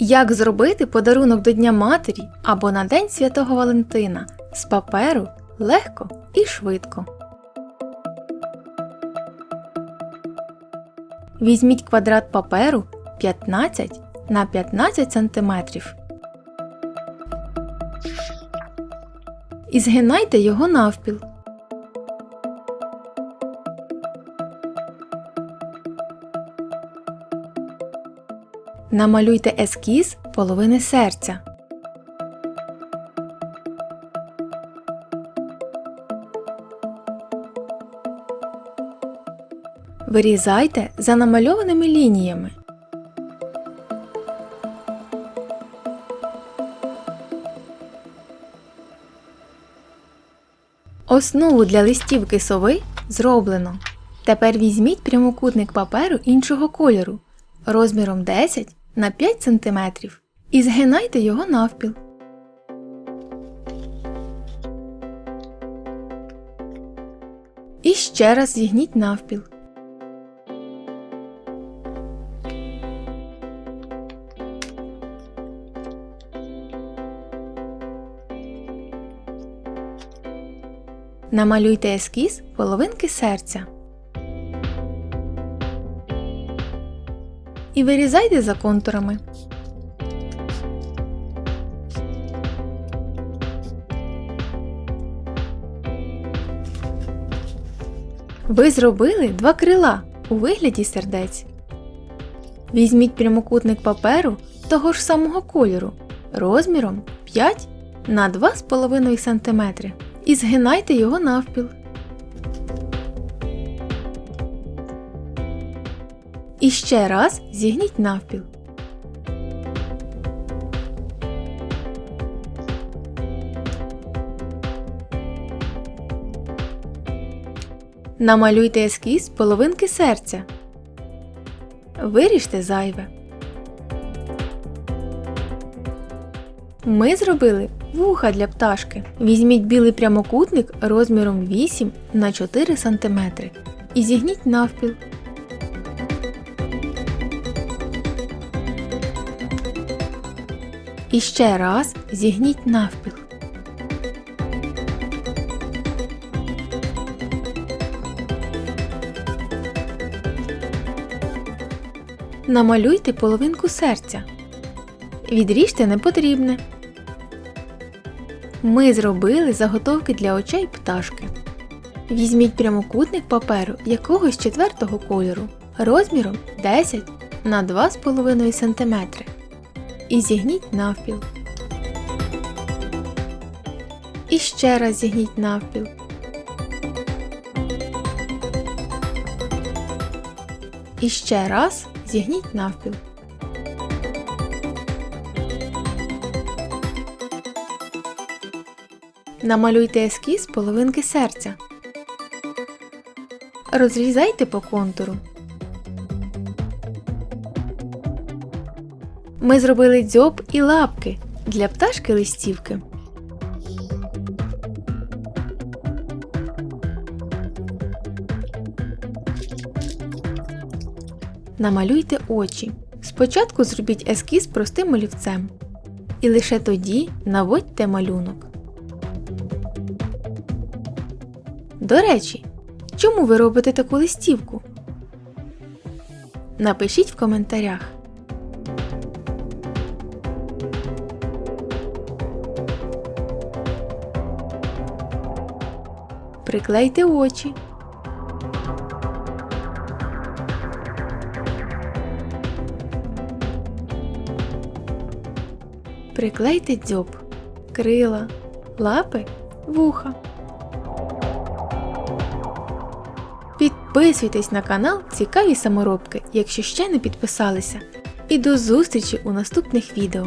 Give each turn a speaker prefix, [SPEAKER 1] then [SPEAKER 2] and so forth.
[SPEAKER 1] Як зробити подарунок до Дня Матері або на День Святого Валентина з паперу легко і швидко. Візьміть квадрат паперу 15 на 15 см. І згинайте його навпіл. Намалюйте ескіз половини серця. Вирізайте за намальованими лініями. Основу для листівки сови зроблено. Тепер візьміть прямокутник паперу іншого кольору розміром 10 на 5 см і згинайте його навпіл. І ще раз зігніть навпіл. Намалюйте ескіз половинки серця. І вирізайте за контурами. Ви зробили два крила у вигляді сердець. Візьміть прямокутник паперу того ж самого кольору розміром 5 на 2,5 см і згинайте його навпіл. І ще раз зігніть навпіл. Намалюйте ескіз половинки серця. Виріжте зайве. Ми зробили вуха для пташки. Візьміть білий прямокутник розміром 8 на 4 см і зігніть навпіл. І ще раз зігніть навпіл. Намалюйте половинку серця. Відріжте непотрібне. Ми зробили заготовки для очей пташки. Візьміть прямокутник паперу якогось четвертого кольору розміром 10 на 2,5 см і зігніть навпіл. І ще раз зігніть навпіл. І ще раз зігніть навпіл. Намалюйте ескіз половинки серця. Розрізайте по контуру. Ми зробили дзьоб і лапки для пташки листівки. Намалюйте очі. Спочатку зробіть ескіз простим олівцем. І лише тоді наводьте малюнок. До речі, чому ви робите таку листівку? Напишіть в коментарях. Приклейте очі. Приклейте дзьоб, крила, лапи, вуха. Підписуйтесь на канал Цікаві саморобки, якщо ще не підписалися. І до зустрічі у наступних відео!